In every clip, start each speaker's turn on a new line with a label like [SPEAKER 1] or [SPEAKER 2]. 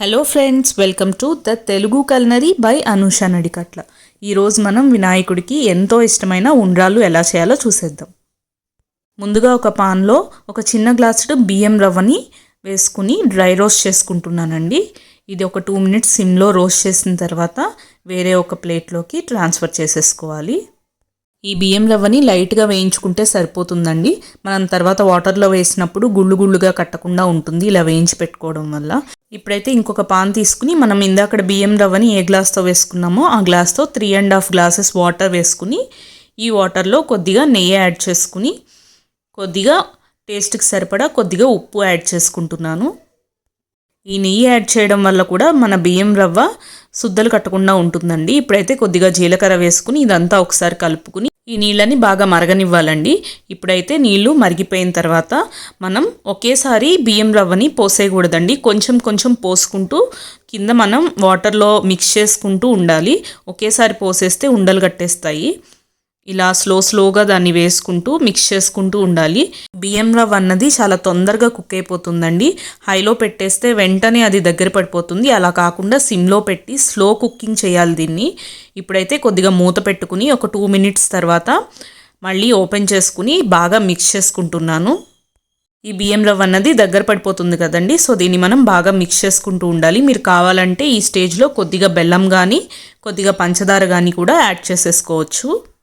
[SPEAKER 1] Hello friends welcome to the Telugu culinary by Anusha Nadikatla ఈరోజు మనం వినాయకుడికి ఎంతో ఇష్టమైన ఉండ్రాలు ఎలా చేయాలో చూసేద్దాం. ముందుగా ఒక పాన్లో ఒక చిన్న గ్లాసుడు బియ్యం రవ్వని వేసుకుని డ్రై రోస్ట్ చేసుకుంటున్నానండి. ఇది ఒక టూ మినిట్స్ సిమ్లో రోస్ట్ చేసిన తర్వాత వేరే ఒక ప్లేట్లోకి ట్రాన్స్ఫర్ చేసేసుకోవాలి. ఈ బియ్యం రవ్వని లైట్గా వేయించుకుంటే సరిపోతుందండి. మనం తర్వాత వాటర్లో వేసినప్పుడు గుళ్ళు గుళ్ళుగా కట్టకుండా ఉంటుంది ఇలా వేయించి పెట్టుకోవడం వల్ల. ఇప్పుడైతే ఇంకొక పాన్ తీసుకుని మనం ఇందాక బియ్యం రవ్వని ఏ గ్లాస్తో వేసుకున్నామో ఆ గ్లాస్తో three and half glasses water వేసుకుని ఈ వాటర్లో కొద్దిగా నెయ్యి యాడ్ చేసుకుని కొద్దిగా టేస్ట్కి సరిపడా కొద్దిగా ఉప్పు యాడ్ చేసుకుంటున్నాను. ఈ నెయ్యి యాడ్ చేయడం వల్ల కూడా మన బియ్యం రవ్వ శుద్ధలు కట్టకుండా ఉంటుందండి. ఇప్పుడైతే కొద్దిగా జీలకర్ర వేసుకుని ఇదంతా ఒకసారి కలుపుకుని ఈ నీళ్ళని బాగా మరగనివ్వాలండి. ఇప్పుడైతే నీళ్ళు మరిగిపోయిన తర్వాత మనం ఒకేసారి బియ్యం రవ్వని పోసేయకూడదండి. కొంచెం కొంచెం పోసుకుంటూ కింద మనం వాటర్లో మిక్స్ చేసుకుంటూ ఉండాలి. ఒకేసారి పోసేస్తే ఉండలు కట్టేస్తాయి. ఇలా స్లో స్లోగా దాన్ని వేసుకుంటూ మిక్స్ చేసుకుంటూ ఉండాలి. బియ్యం రవ్ అన్నది చాలా తొందరగా కుక్ అయిపోతుందండి. హైలో పెట్టేస్తే వెంటనే అది దగ్గర పడిపోతుంది. అలా కాకుండా సిమ్లో పెట్టి స్లో కుకింగ్ చేయాలి దీన్ని. ఇప్పుడైతే కొద్దిగా మూత పెట్టుకుని ఒక టూ మినిట్స్ తర్వాత మళ్ళీ ఓపెన్ చేసుకుని బాగా మిక్స్ చేసుకుంటున్నాను. ఈ బియ్యం రవ్వ అన్నది దగ్గర పడిపోతుంది కదండి. సో దీన్ని మనం బాగా మిక్స్ చేసుకుంటూ ఉండాలి. మీరు కావాలంటే ఈ స్టేజ్లో కొద్దిగా బెల్లం కానీ కొద్దిగా పంచదార కానీ కూడా యాడ్ చేసేసుకోవచ్చు.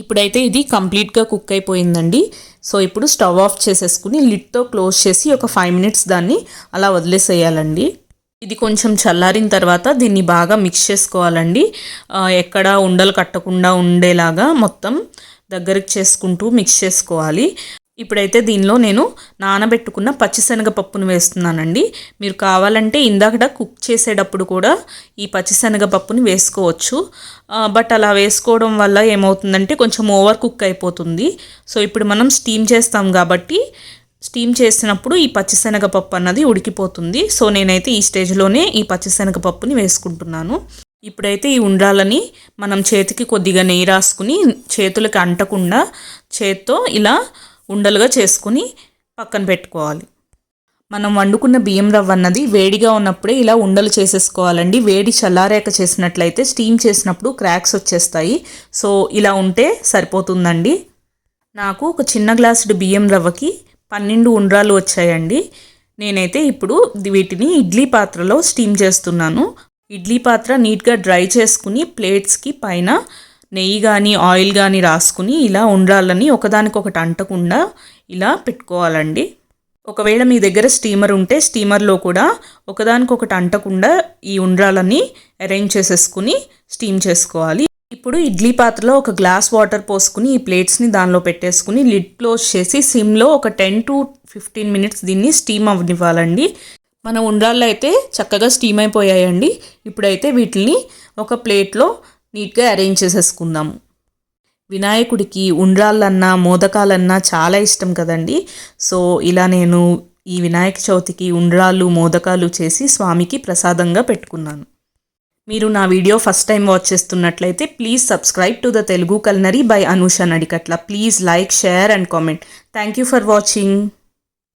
[SPEAKER 1] ఇప్పుడైతే ఇది కంప్లీట్గా కుక్ అయిపోయిందండి. సో ఇప్పుడు స్టవ్ ఆఫ్ చేసేసుకుని లిడ్తో క్లోజ్ చేసి ఒక ఫైవ్ మినిట్స్ దాన్ని అలా వదిలేసేయాలండి. ఇది కొంచెం చల్లారిన తర్వాత దీన్ని బాగా మిక్స్ చేసుకోవాలండి. ఎక్కడ ఉండలు కట్టకుండా ఉండేలాగా మొత్తం దగ్గరికి చేసుకుంటూ మిక్స్ చేసుకోవాలి. ఇప్పుడైతే దీనిలో నేను నానబెట్టుకున్న పచ్చిశనగపప్పును వేస్తున్నానండి. మీరు కావాలంటే ఇందాకట కుక్ చేసేటప్పుడు కూడా ఈ పచ్చిశనగపప్పుని వేసుకోవచ్చు. బట్ అలా వేసుకోవడం వల్ల ఏమవుతుందంటే కొంచెం ఓవర్ కుక్ అయిపోతుంది. సో ఇప్పుడు మనం స్టీమ్ చేస్తాం కాబట్టి స్టీమ్ చేసినప్పుడు ఈ పచ్చిశనగపప్పు అన్నది ఉడికిపోతుంది. సో నేనైతే ఈ స్టేజ్లోనే ఈ పచ్చిశనగపప్పుని వేసుకుంటున్నాను. ఇప్పుడైతే ఈ ఉండ్రాలని మనం చేతికి కొద్దిగా నెయ్యి రాసుకుని చేతులకి అంటకుండా చేత్తో ఇలా ఉండలుగా చేసుకుని పక్కన పెట్టుకోవాలి. మనం వండుకున్న బియ్యం రవ్వ అన్నది వేడిగా ఉన్నప్పుడే ఇలా ఉండలు చేసేసుకోవాలండి. వేడి చల్లారేక చేసినట్లయితే స్టీమ్ చేసినప్పుడు క్రాక్స్ వచ్చేస్తాయి. సో ఇలా ఉంటే సరిపోతుందండి. నాకు ఒక చిన్న గ్లాసుడు బియ్యం రవ్వకి పన్నెండు ఉండ్రాలు వచ్చాయండి. నేనైతే ఇప్పుడు వీటిని ఇడ్లీ పాత్రలో స్టీమ్ చేస్తున్నాను. ఇడ్లీ పాత్ర నీట్గా డ్రై చేసుకుని ప్లేట్స్కి పైన నెయ్యి కానీ ఆయిల్ కానీ రాసుకుని ఇలా ఉండాలని ఒకదానికొకటి అంటకుండా ఇలా పెట్టుకోవాలండి. ఒకవేళ మీ దగ్గర స్టీమర్ ఉంటే స్టీమర్లో కూడా ఒకదానికొకటి అంటకుండా ఈ ఉండ్రాలని అరేంజ్ చేసేసుకుని స్టీమ్ చేసుకోవాలి. ఇప్పుడు ఇడ్లీ పాత్రలో ఒక గ్లాస్ వాటర్ పోసుకుని ఈ ప్లేట్స్ని దానిలో పెట్టేసుకుని లిడ్ క్లోజ్ చేసి సిమ్లో ఒక టెన్ టు ఫిఫ్టీన్ మినిట్స్ దీన్ని స్టీమ్ అవ్వనివ్వాలండి. మన ఉండ్రాళ్ళు అయితే చక్కగా స్టీమ్ అయిపోయాయండి. ఇప్పుడైతే వీటిని ఒక ప్లేట్లో నీట్గా అరేంజ్ చేసేసుకుందాము. వినాయకుడికి ఉండ్రాళ్ళన్నా మోదకాలన్నా చాలా ఇష్టం కదండి. సో ఇలా నేను ఈ వినాయక చవితికి ఉండ్రాళ్ళు మోదకాలు చేసి స్వామికి ప్రసాదంగా పెట్టుకున్నాను. మీరు నా వీడియో ఫస్ట్ టైం వాచ్ చేస్తున్నట్లయితే please subscribe to the Telugu culinary by Anusha Nadikatla. Please like share and comment. Thank you for watching.